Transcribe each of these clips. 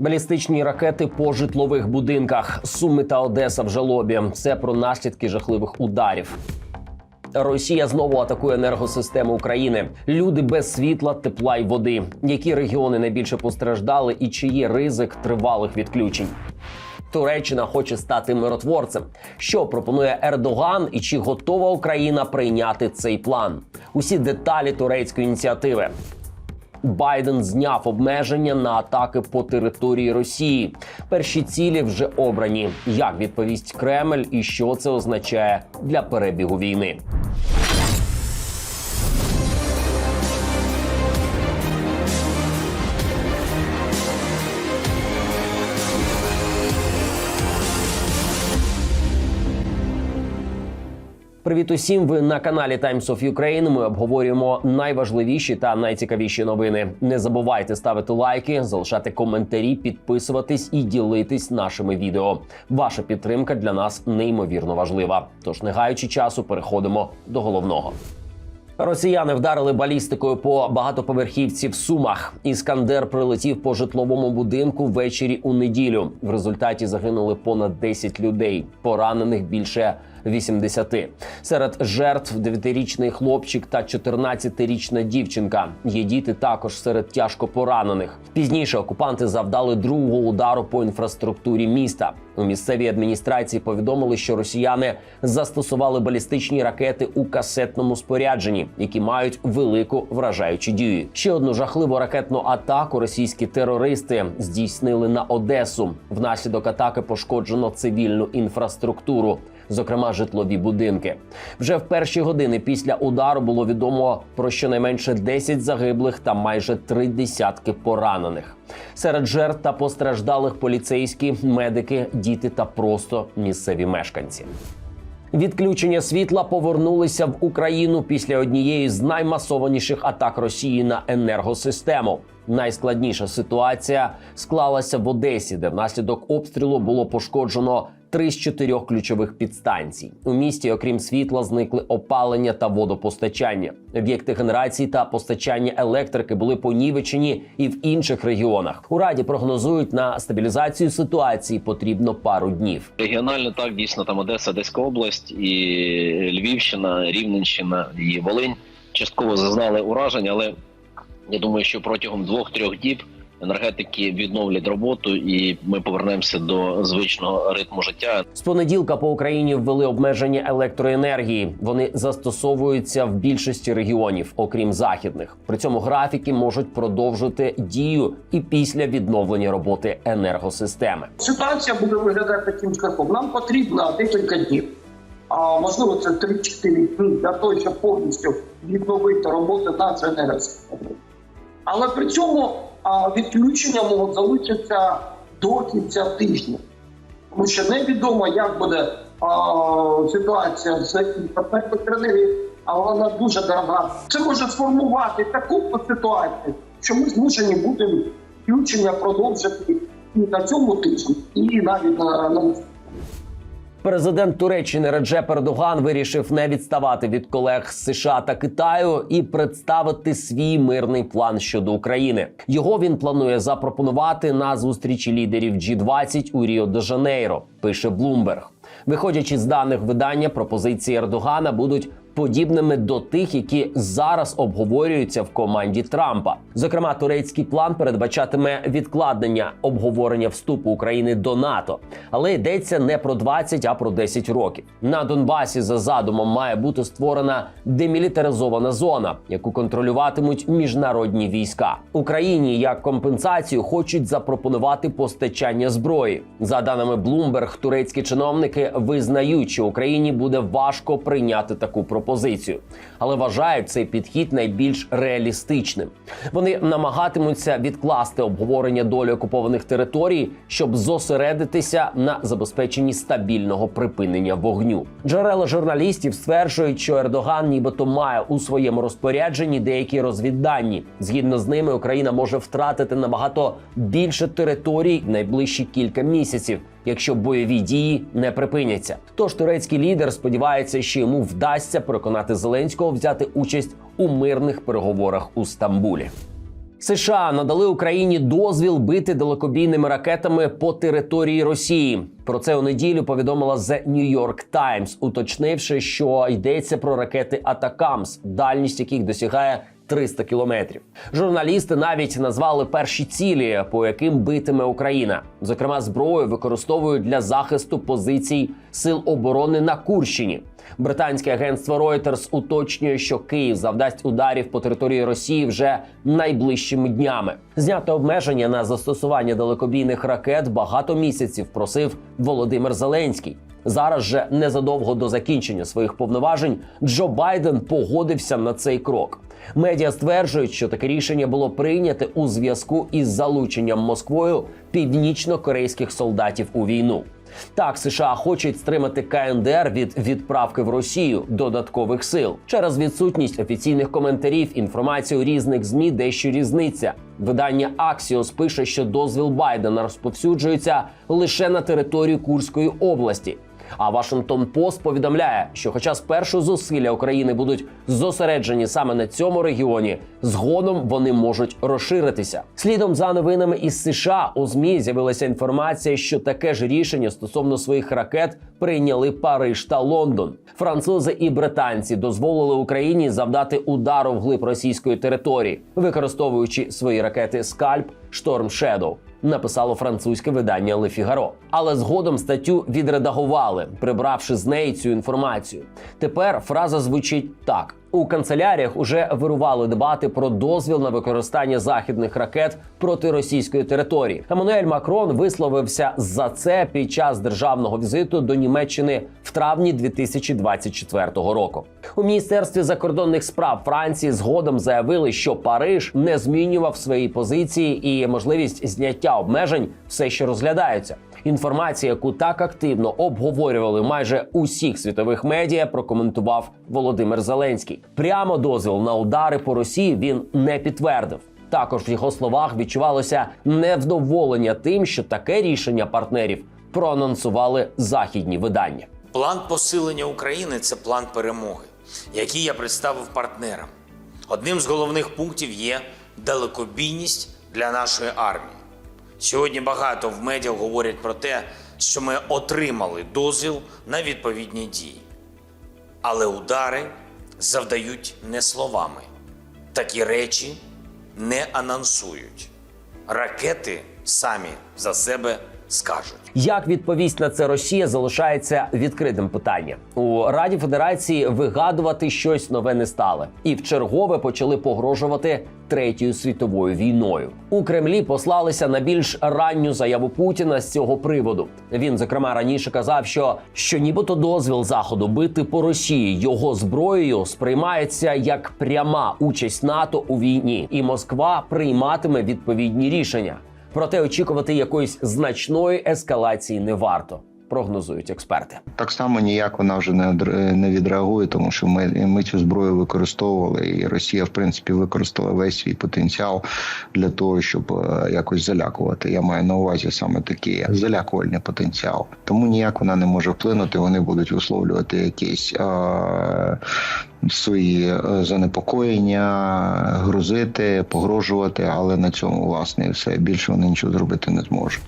Балістичні ракети по житлових будинках, Суми та Одеса в жалобі. Це про наслідки жахливих ударів. Росія знову атакує енергосистему України. Люди без світла, тепла й води. Які регіони найбільше постраждали, і чи є ризик тривалих відключень? Туреччина хоче стати миротворцем. Що пропонує Ердоган, і чи готова Україна прийняти цей план? Усі деталі турецької ініціативи. Байден зняв обмеження на атаки по території Росії. Перші цілі вже обрані. Як відповість Кремль і що це означає для перебігу війни? Привіт усім! Ви на каналі Times of Ukraine. Ми обговорюємо найважливіші та найцікавіші новини. Не забувайте ставити лайки, залишати коментарі, підписуватись і ділитись нашими відео. Ваша підтримка для нас неймовірно важлива. Тож, не гаючи часу, переходимо до головного. Росіяни вдарили балістикою по багатоповерхівці в Сумах. Іскандер прилетів по житловому будинку ввечері у неділю. В результаті загинули понад 10 людей, поранених більше 80. Серед жертв 9-річний хлопчик та 14-річна дівчинка. Є діти також серед тяжко поранених. Пізніше окупанти завдали другого удару по інфраструктурі міста. У місцевій адміністрації повідомили, що росіяни застосували балістичні ракети у касетному спорядженні, які мають велику вражаючу дію. Ще одну жахливу ракетну атаку російські терористи здійснили на Одесу. Внаслідок атаки пошкоджено цивільну інфраструктуру. Зокрема, житлові будинки вже в перші години після удару було відомо про щонайменше 10 загиблих та майже три десятки поранених. Серед жертв та постраждалих поліцейські, медики, діти та просто місцеві мешканці. Відключення світла повернулися в Україну після однієї з наймасованіших атак Росії на енергосистему. Найскладніша ситуація склалася в Одесі, де внаслідок обстрілу було пошкоджено три з чотирьох ключових підстанцій. У місті, окрім світла, зникли опалення та водопостачання. Об'єкти генерації та постачання електрики були понівечені і в інших регіонах. У раді прогнозують на стабілізацію ситуації потрібно пару днів. Регіонально так дійсно там Одеса, Одеська область, і Львівщина, Рівненщина і Волинь частково зазнали уражень, але я думаю, що протягом двох-трьох діб енергетики відновлять роботу, і ми повернемося до звичного ритму життя. З понеділка по Україні ввели обмеження електроенергії. Вони застосовуються в більшості регіонів, окрім західних. При цьому графіки можуть продовжити дію і після відновлення роботи енергосистеми. Ситуація буде виглядати таким шляхом. Нам потрібно декілька днів, а можливо це 3-4 дні для того, щоб повністю відновити роботу нашої енергосистеми. Але при цьому а, відключення можуть залишитися до кінця тижня, тому що невідомо, як буде а, ситуація з електроенергією, а вона дуже дорога. Це може сформувати таку ситуацію, що ми змушені будемо включення продовжити і на цьому тижні, і навіть на, на Президент Туреччини Реджеп Ердоган вирішив не відставати від колег з США та Китаю і представити свій мирний план щодо України. Його він планує запропонувати на зустрічі лідерів G20 у Ріо де Жанейро. Пише Блумберг. Виходячи з даних видання, пропозиції Ердогана будуть подібними до тих, які зараз обговорюються в команді Трампа. Зокрема, турецький план передбачатиме відкладення обговорення вступу України до НАТО, але йдеться не про 20, а про 10 років. На Донбасі за задумом має бути створена демілітаризована зона, яку контролюватимуть міжнародні війська. Україні як компенсацію хочуть запропонувати постачання зброї. За даними Bloomberg, турецькі чиновники визнають, що Україні буде важко прийняти таку пропозицію, але вважають цей підхід найбільш реалістичним. Вони намагатимуться відкласти обговорення долі окупованих територій, щоб зосередитися на забезпеченні стабільного припинення вогню. Джерела журналістів стверджують, що Ердоган нібито має у своєму розпорядженні деякі розвіддані. Згідно з ними, Україна може втратити набагато більше територій в найближчі кілька місяців. Якщо бойові дії не припиняться, тож турецький лідер сподівається, що йому вдасться переконати Зеленського взяти участь у мирних переговорах у Стамбулі. США надали Україні дозвіл бити далекобійними ракетами по території Росії. Про це у неділю повідомила The New York Times, уточнивши, що йдеться про ракети Атакамс, дальність яких досягає 300 кілометрів. Журналісти навіть назвали перші цілі, по яким битиме Україна. Зокрема, зброю використовують для захисту позицій сил оборони на Курщині. Британське агентство Reuters уточнює, що Київ завдасть ударів по території Росії вже найближчими днями. Знято обмеження на застосування далекобійних ракет багато місяців просив Володимир Зеленський. Зараз же незадовго до закінчення своїх повноважень Джо Байден погодився на цей крок. Медіа стверджують, що таке рішення було прийняте у зв'язку із залученням Москвою північно-корейських солдатів у війну. Так, США хочуть стримати КНДР від відправки в Росію додаткових сил через відсутність офіційних коментарів. Інформація у різних змі дещо різниця. Видання Axios пише, що дозвіл Байдена розповсюджується лише на територію Курської області. А Вашингтон Пост повідомляє, що, хоча спершу зусилля України будуть зосереджені саме на цьому регіоні, згодом вони можуть розширитися. Слідом за новинами із США у змі з'явилася інформація, що таке ж рішення стосовно своїх ракет прийняли Париж та Лондон. Французи і британці дозволили Україні завдати удару вглиб російської території, використовуючи свої ракети Скальп, Шторм Shadow написало французьке видання Le Figaro. Але згодом статтю відредагували, прибравши з неї цю інформацію. Тепер фраза звучить так: у канцеляріях уже вирували дебати про дозвіл на використання західних ракет проти російської території. Еммануель Макрон висловився за це під час державного візиту до Німеччини в травні 2024 року. У міністерстві закордонних справ Франції згодом заявили, що Париж не змінював свої позиції і можливість зняття обмежень все ще розглядаються. Інформація, яку так активно обговорювали майже усіх світових медіа, прокоментував Володимир Зеленський. Прямо дозвіл на удари по Росії він не підтвердив. Також в його словах відчувалося невдоволення тим, що таке рішення партнерів проанонсували західні видання. План посилення України це план перемоги, який я представив партнерам. Одним з головних пунктів є далекобійність для нашої армії. Сьогодні багато в медіа говорять про те, що ми отримали дозвіл на відповідні дії. Але удари завдають не словами. Такі речі не анонсують. Ракети самі за себе скажуть. Як відповість на це Росія залишається відкритим питанням у Раді Федерації. Вигадувати щось нове не стали, і в чергове почали погрожувати третьою світовою війною. У Кремлі послалися на більш ранню заяву Путіна з цього приводу. Він зокрема раніше казав, що що нібито дозвіл заходу бити по Росії його зброєю сприймається як пряма участь НАТО у війні, і Москва прийматиме відповідні рішення. Проте очікувати якоїсь значної ескалації не варто, прогнозують експерти. Так само ніяк вона вже не відреагує, тому що ми, ми цю зброю використовували, і Росія, в принципі, використала весь свій потенціал для того, щоб е, якось залякувати. Я маю на увазі саме такий залякувальний потенціал. Тому ніяк вона не може вплинути. Вони будуть висловлювати якісь. Е- Свої е, занепокоєння, грузити, погрожувати, але на цьому власне все більше вони нічого зробити не зможуть.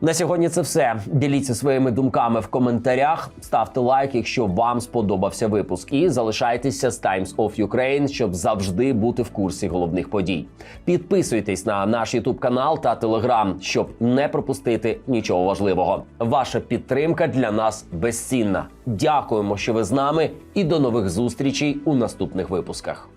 На сьогодні це все. Діліться своїми думками в коментарях, ставте лайк, якщо вам сподобався випуск, і залишайтеся з Times of Ukraine, щоб завжди бути в курсі головних подій. Підписуйтесь на наш YouTube канал та Telegram, щоб не пропустити нічого важливого. Ваша підтримка для нас безцінна. Дякуємо, що ви з нами, і до нових зустрічей у наступних випусках.